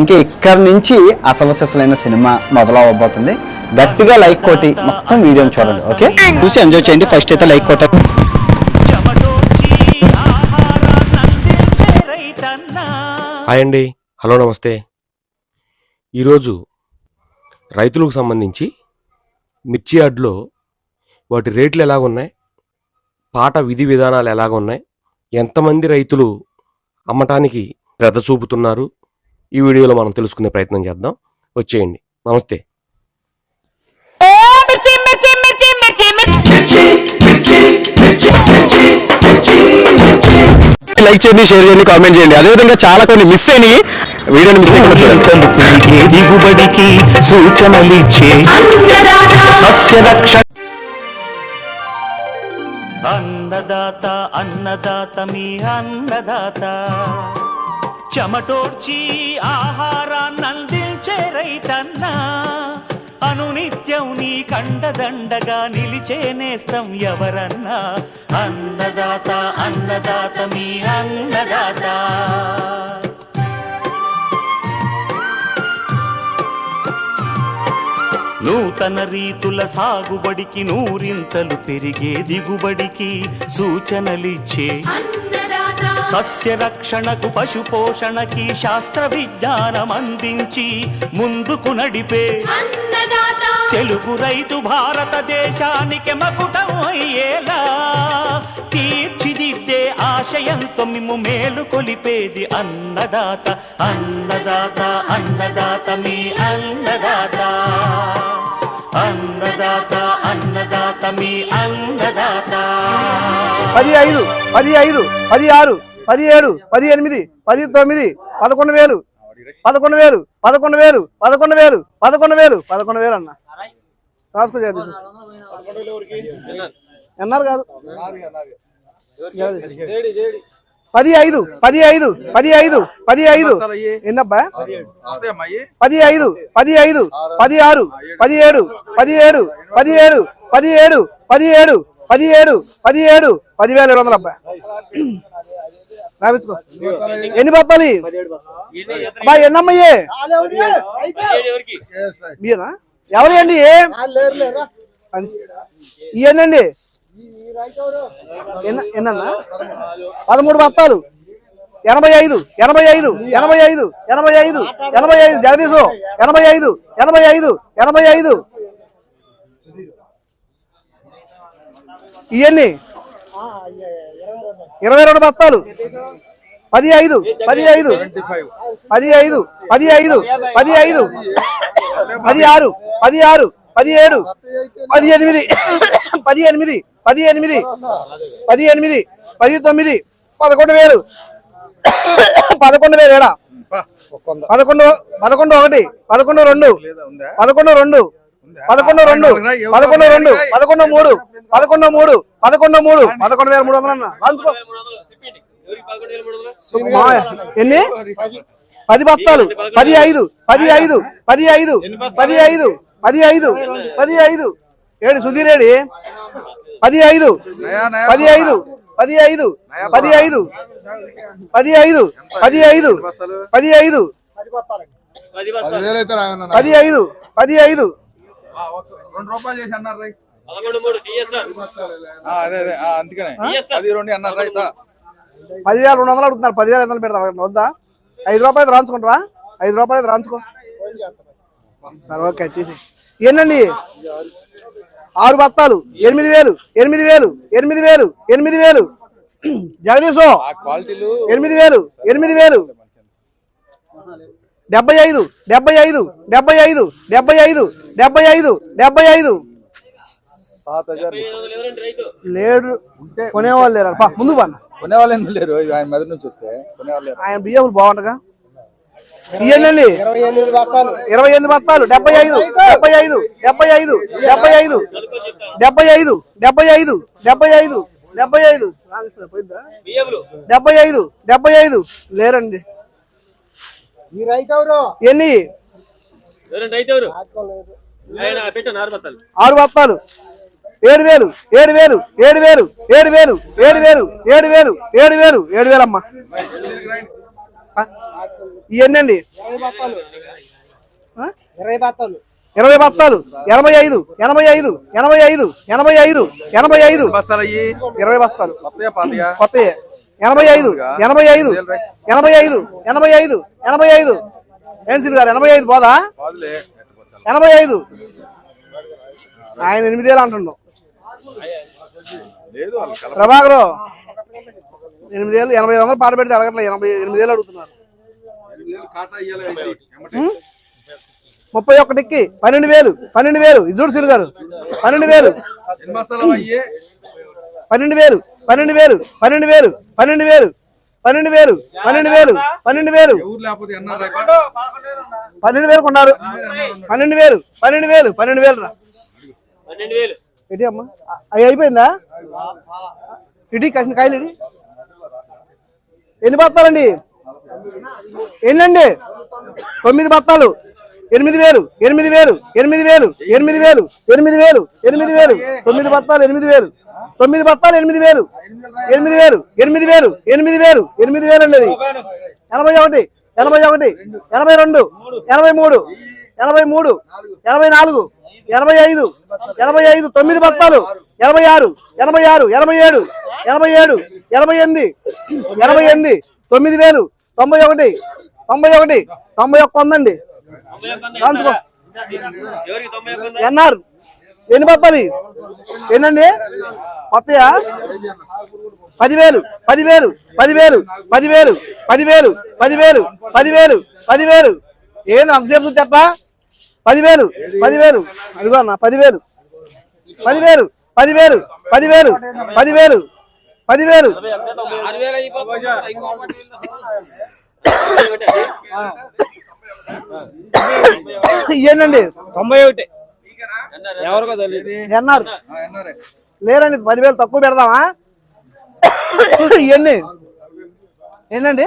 ఇంకా ఇక్కడ నుంచి అసలు సినిమా మొదలవబోతుంది గట్టిగా లైక్ కొట్టి మొత్తం వీడియోని చూడండి ఓకే? చూసి ఎంజాయ్ చేయండి. ఫస్ట్ అయితే లైక్ కొట్టండి హాయ్ అండి. హలో నమస్తే. ఈరోజు రైతులకు సంబంధించి మిర్చి యార్డ్లో వాటి రేట్లు ఎలాగున్నాయి పాట విధి విధానాలు ఎలాగున్నాయి ఎంతమంది రైతులు అమ్మటానికి శ్రద్ధ చూపుతున్నారు? ఈ వీడియోలో మనం తెలుసుకునే ప్రయత్నం చేద్దాం. వచ్చేయండి. నమస్తే. మిర్చి మిర్చి మిర్చి మిర్చి మిర్చి. లైక్ చేయండి షేర్ చేయండి కామెంట్ చేయండి. అదేవిధంగా చాలా కొన్ని మిస్ అయినాయి. వీడియోని మిస్ దిగుబడికి సూచనలిచ్చే అన్నదాత అన్నదాత మీ అన్నదాత. చెమటోడ్చి ఆహారాన్నందించే రైతన్నా. అనునిత్యం నీ కండదండగా నిలిచే నేస్తం ఎవరన్నా. అన్నదాత అన్నదాత మీ అన్నదాత. నూతన రీతుల సాగుబడికి నూరింతలు పెరిగే దిగుబడికి సూచనలిచ్చే సస్య రక్షణకు పశు పోషణకి శాస్త్ర విజ్ఞానం అందించి ముందుకు నడిపే తెలుగు రైతు భారతదేశానికి మకుటం అయ్యేలా తీర్చిదిద్దే ఆశయంతో మిమ్ము మేలు కొలిపేది అన్నదాత. అన్నదాత అన్నదాత మీ అన్నదాత. అన్నదాత అన్నదాత మీ అన్నదాత. పది ఐదు పది ఐదు పది ఆరు పది ఏడు పది ఎనిమిది పది తొమ్మిది పదకొండు వేలు పదకొండు వేలు పదకొండు వేలు పదకొండు వేలు పదకొండు వేలు పదకొండు వేలు అన్న. రాసుకో చేద్దాం ఎన్నారు కాదు. పది ఐదు పది ఐదు పది ఐదు పది ఐదు ఎన్నబ్బా పది ఐదు పది ఐదు పది ఆరు పది ఏడు పది ఏడు పది ఏడు పది ఏడు పది ఏడు పది ఏడు పదివేల ఏడు వందల రాపించుకో ఎన్ని పప్పాలి అబ్బా ఎన్నమ్మయ్యే మీరా ఎవరు అండి ఇవన్నండి ఎన్నన్నా? పదమూడు బత్తాలు ఎనభై ఐదు ఎనభై ఐదు ఎనభై ఐదు ఎనభై ఐదు ఎనభై ఐదు. జగదీశు ఎనభై ఐదు ఎనభై ఐదు ఎనభై ఐదు. ఇవన్నీ ఇరవై రెండు బస్తాలు. పది ఐదు పది ఐదు పది ఐదు పది ఐదు పది ఐదు పది ఆరు పది ఆరు పది ఏడు పది ఎనిమిది పది ఎనిమిది పది ఎనిమిది పది ఎనిమిది పది తొమ్మిది పదకొండు వేలు. పదకొండు వేలు ఏడా? పదకొండు పదకొండు ఒకటి పదకొండు రెండు పదకొండు రెండు పదకొండు రెండు పదకొండు రెండు పదకొండు మూడు పదకొండు మూడు పదకొండు మూడు పదకొండు వేల మూడు వందలు అన్న అందుకో ఎన్ని పది బత్తాలు పది ఐదు పది ఐదు పది ఐదు పది ఐదు పది ఐదు పది ఐదు ఏడు సుధీర్ ఏడి పది ఐదు పది ఐదు పది ఐదు పది ఐదు పది ఐదు పది ఐదు పది ఐదు పది ఐదు పది ఐదు రెండు రూపాయలు చేసి అన్నారు అదే అదే. ఆ, అందుకనే. అది రెండు అన్నారు రైతా. పదివేల రెండు వందలు అడుగుతున్నారు. పదివేల ఐదు వందలు పెడతా వద్దా? ఐదు రూపాయలు రాంచుకుంటావా ఐదు రూపాయలు రాంచుకో. సరే ఓకే తీసి. ఏంటండి ఆరు బత్తాలు ఎనిమిది వేలు ఎనిమిది వేలు ఎనిమిది వేలు ఎనిమిది వేలు. జగదీశు ఆ క్వాలిటీలు ఎనిమిది వేలు ఎనిమిది వేలు. డెబ్బై ఐదు డెబ్బై ఐదు డెబ్బై ఐదు డెబ్బై ఐదు డెబ్బై ఐదు డెబ్బై ఐదు. సాత్ హజార్ లేడు కొనేవాళ్ళు లేరు పా ముందు పా కొనేవాళ్ళు ఏం లేరు ఆయన మెదడు నుంచి వస్తే కొనేవాళ్ళు లేరు ఆయన బియ్యం బాగుండగా ఇయ్యండి ఇరవై ఎనిమిది బత్తాలు డెబ్బై ఐదు డెబ్బై ఐదు డెబ్బై ఐదు డెబ్బై ఐదు డెబ్బై ఐదు డెబ్బై ఐదు డెబ్బై ఐదు డెబ్బై ఐదు డెబ్బై ఐదు డెబ్బై ఐదు లేరండి ఎన్ని ఆరు బత్తాలు ఏడు వేలు ఏడు వేలు ఏడు వేలు ఏడు వేలు ఏడు వేలు ఏడు వేలు ఏడు వేలు ఏడు వేలమ్మ ఇవన్నీ ఇరవై బత్తాలు ఇరవై ఎనభై ఐదు ఎనభై ఐదు ఎనభై ఐదు ఎనభై ఐదు ఎనభై ఐదు. ఇరవై బస్తాలు. కొత్త ఎనభై ఐదు ఎనభై ఐదు ఎనభై ఐదు ఎనభై ఐదు ఎనభై ఐదు. ఏన్సిల్ గారు ఎనభై ఐదు పోదా? ఎనభై ఐదు. ఆయన ఎనిమిదేళ్ళు అంటున్నాం ప్రభాకరు ఎనిమిది వేలు ఎనభై ఐదు వందలు పాట పెడితే అడగట్లేదు ఎనభై ఎనిమిది వేలు అడుగుతున్నారు. ముప్పై ఒకటికి పన్నెండు వేలు పన్నెండు వేలు. ఇది చూడు సిల్ గారు పన్నెండు వేలు. పన్నెండు వేలు పన్నెండు వేలు పన్నెండు వేలు పన్నెండు వేలు పన్నెండు వేలు పన్నెండు వేలు పన్నెండు వేలు. పన్నెండు వేలు కొన్నారు. పన్నెండు వేలు పన్నెండు వేలు పన్నెండు వేలు రా. ఇది అమ్మా. అవి అయిపోయిందా? ఇడి కసిన కాయలు ఇడి ఎన్ని బత్తాలండి? ఎన్నండి? తొమ్మిది బత్తాలు. ఎనిమిది వేలు ఎనిమిది వేలు ఎనిమిది వేలు ఎనిమిది వేలు ఎనిమిది వేలు ఎనిమిది వేలు. తొమ్మిది బత్తాలు ఎనిమిది వేలు. తొమ్మిది బత్తాలు ఎనిమిది వేలు. ఎనిమిది వేలు ఎనిమిది వేలు ఎనిమిది వేలు ఎనిమిది వేలు అండి అది. ఎనభై ఒకటి ఎనభై ఒకటి ఎనభై రెండు ఎనభై మూడు ఎనభై మూడు ఎనభై నాలుగు ఎనభై ఐదు ఎనభై ఐదు తొమ్మిది బత్తాలు ఎనభై ఆరు ఎనభై ఆరు ఎనభై ఏడు ఎనభై ఏడు ఎనభై ఎనిమిది ఎనభై ఎనిమిది తొమ్మిది వేలు తొంభై ఒకటి తొంభై ఒకటి తొంభై ఒక్క ఉందండి ఎన్ఆర్ ఎన్ని బత్తాలు? ఎన్నండి? కొత్తయా? పదివేలు పదివేలు పదివేలు పదివేలు పదివేలు పదివేలు పదివేలు పదివేలు. ఏంది అంతసేపు చెప్పా పదివేలు పదివేలు. అదిగో అన్న పదివేలు. పదివేలు పదివేలు పదివేలు పదివేలు పదివేలు. ఇయ్యండి తొంభై ఒకటి. ఎవరికో తెలియదు ఎన్నారే. లేరండి పదివేలు తక్కువ పెడదామా? ఇవన్నీ ఏంటండి?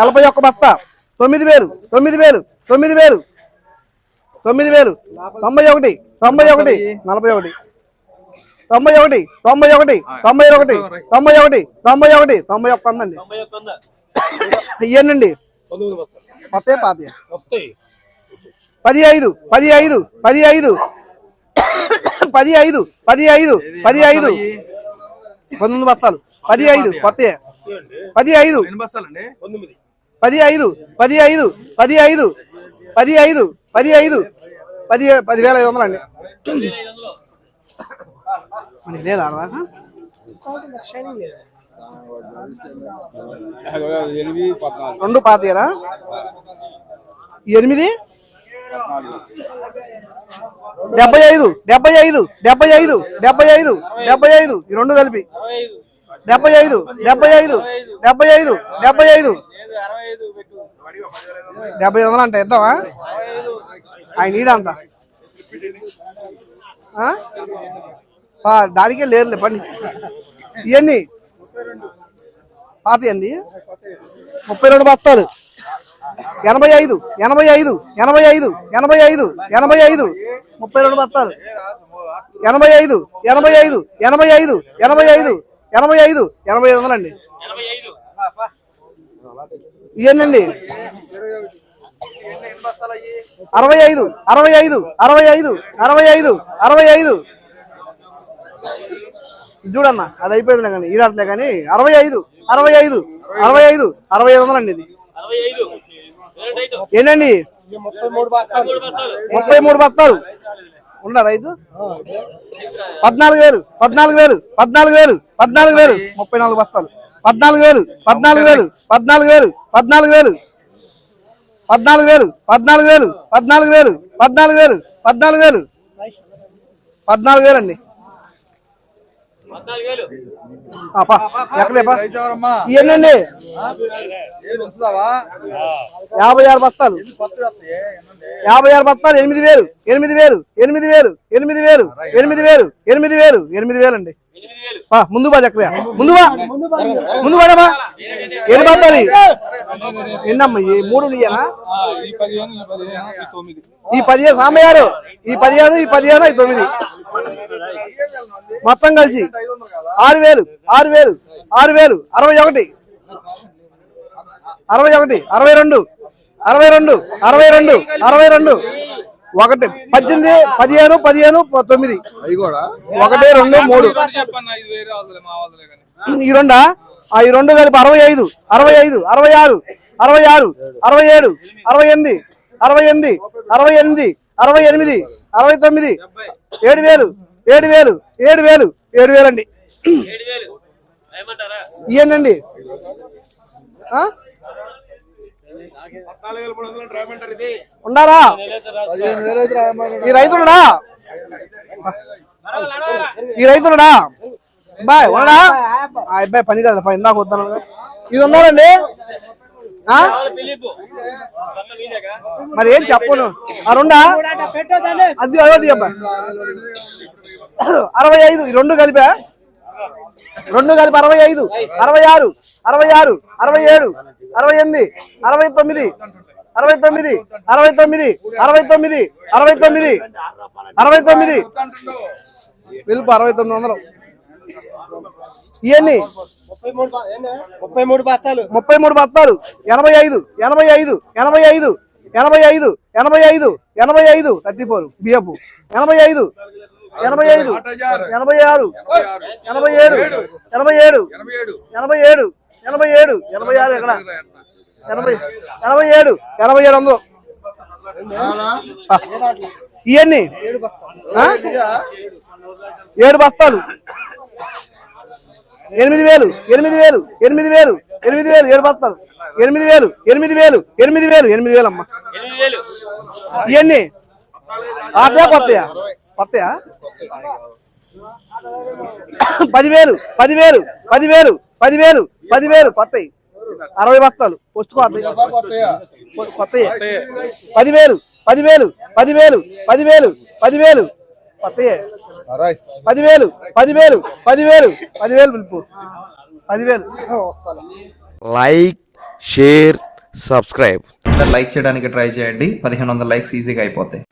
నలభై ఒక్క బస్తా. తొమ్మిది వేలు తొమ్మిది వేలు. తొమ్మిది వేలు. తొమ్మిది వేలు. తొంభై ఒకటి. తొంభై ఒకటి. నలభై ఒకటి. తొంభై ఒకటి. తొంభై ఒకటి. తొంభై ఒకటి. తొంభై ఒకటి. తొంభై ఒకటి. తొంభై ఒక్క ఉందండి ఇవన్నండి కొత్త పాత. పది ఐదు పది ఐదు పది ఐదు పది ఐదు పది ఐదు పది ఐదు పంతొమ్మిది బస్తాలు. పది ఐదు కొత్త పది ఐదు పది ఐదు పది ఐదు పది ఐదు పది ఐదు పది ఐదు పది పదివేల ఐదు వందలు అండి. మనకి లేదా రెండు పాతీయరా ఎనిమిది? డెబ్బై ఐదు డెబ్బై ఐదు డెబ్బై ఐదు డెబ్బై ఐదు డెబ్బై ఐదు ఈ రెండు కలిపి. డెబ్బై ఐదు డెబ్బై ఐదు డెబ్బై ఐదు డెబ్బై ఐదు. డెబ్బై ఐదు వందలు అంటే ఇద్దామా ఆయన ఈడంట దానికే లేరులే పండి ఇవన్నీ పాత అండి ముప్పై రెండు బస్తాలు ఎనభై ఐదు ఎనభై ఐదు ఎనభై ఐదు ఎనభై ఐదు ఎనభై ఐదు ముప్పై రెండు బస్తాలు ఎనభై ఐదు ఎనభై ఐదు ఎనభై ఐదు ఎనభై ఐదు ఎనభై ఐదు ఎనభై ఐదు వందలండి ఇవన్నీ అరవై ఐదు అరవై ఐదు అరవై ఐదు అరవై ఐదు అరవై ఐదు. చూడన్న అది అయిపోయిందిలే కానీ ఈరాట్లే కానీ అరవై ఐదు అరవై ఐదు అరవై ఐదు అరవై ఐదు వందలండి ఇది. ఏంటండి? ముప్పై మూడు బస్తాలు. ఉండ రైతు పద్నాలుగు వేలు పద్నాలుగు వేలు పద్నాలుగు వేలు పద్నాలుగు వేలు ముప్పై నాలుగు బస్తాలు. పద్నాలుగు వేలు పద్నాలుగు వేలు పద్నాలుగు వేలు పద్నాలుగు వేలు. పద్నాలుగు వేలు పద్నాలుగు వేలు పద్నాలుగు వేలు పద్నాలుగు వేలు పద్నాలుగు వేలు. పద్నాలుగు వేలు. అండి ఎవరమ్మా ఇవన్నీ యాభై ఆరు బస్తాలు. యాభై ఆరు బస్తాలు ఎనిమిది వేలు ఎనిమిది వేలు ఎనిమిది వేలు ఎనిమిది వేలు ఎనిమిది వేలు ఎనిమిది వేలు ఎనిమిది వేలు అండి బా, ముందు బా చక్కగా ముందు బా ముందు పడమా? ఏడు బస్తాలు ఎన్నమ్మా ఈ మూడు నీయనా? ఈ పదిహేను సామయ్యారు. ఈ పదిహేను ఈ పదిహేను ఈ తొమ్మిది. మొత్తం కలిసి. ఆరు వేలు ఆరు వేలు ఆరు వేలు. అరవై ఒకటి. అరవై ఒకటి అరవై రెండు అరవై రెండు అరవై రెండు అరవై రెండు. ఒకటి పద్దెనిమిది పదిహేను పదిహేను తొమ్మిది. ఒకటి రెండు మూడు. ఈ రెండా? ఆ ఈ రెండు కలిపి అరవై ఐదు అరవై ఐదు అరవై ఆరు అరవై ఆరు అరవై ఏడు అరవై ఎనిమిది అరవై ఎనిమిది అరవై ఎనిమిది అరవై ఎనిమిది అరవై తొమ్మిది. ఏడు వేలు ఏడు వేలు ఏడు వేలు ఏడు వేలు. అండి ఆ? ఉండారా ఈ రైతుడా ఈ రైతుడా బాయ్ ఉన్నాడా? ఆ అబ్బాయి పని కదా ఇందాక వద్దాను ఇది ఉన్నారండి? మరి ఏం చెప్పను? అరుండా అది అదొకటి చెప్పా. అరవై ఐదు ఈ రెండు కలిపా? రెండు కలిపి అరవై ఐదు అరవై ఆరు అరవై ఆరు అరవై ఏడు. అరవై ఎనిమిది అరవై తొమ్మిది అరవై తొమ్మిది అరవై తొమ్మిది అరవై తొమ్మిది అరవై తొమ్మిది అరవై తొమ్మిది. పిలుపు అరవై తొమ్మిది వందలు. ఇవన్నీ ముప్పై మూడు బస్తాలు. ముప్పై మూడు బత్తాలు ఎనభై ఐదు ఎనభై ఐదు ఎనభై ఐదు ఎనభై ఐదు ఎనభై ఐదు ఎనభై ఐదు. థర్టీ ఫోర్ బియ్యపు. ఎనభై ఐదు ఎనభై ఐదు ఎనభై ఆరు ఎనభై ఏడు ఎనభై ఏడు ఎనభై ఏడు ఎనభై ఏడు ఎనభై ఆరు ఎక్కడ? ఎనభై ఎనభై ఏడు ఎనభై ఏడు వందలు. ఇవన్నీ ఏడు బస్తాలు. ఎనిమిది వేలు ఎనిమిది వేలు ఎనిమిది వేలు ఎనిమిది వేలు ఏడు బస్తాలు. ఎనిమిది వేలు ఎనిమిది వేలు ఎనిమిది వేలు ఎనిమిది వేలు అమ్మా. ఇవన్నీ ఆటయా కొత్తయా? కొత్తయా? పదివేలు పదివేలు పదివేలు పదివేలు పదివేలు కొత్తవి అరవై బస్తాలు. పోస్ట్ కొత్తవి పదివేలు పదివేలు పదివేలు పదివేలు పదివేలు. కొత్తయే. పదివేలు పదివేలు పదివేలు పదివేలు పిలుపు. పదివేలు. Like share subscribe. అందరు లైక్ చేయడానికి ట్రై చేయండి. పదిహేను వందల లైక్స్ ఈజీగా అయిపోతాయి.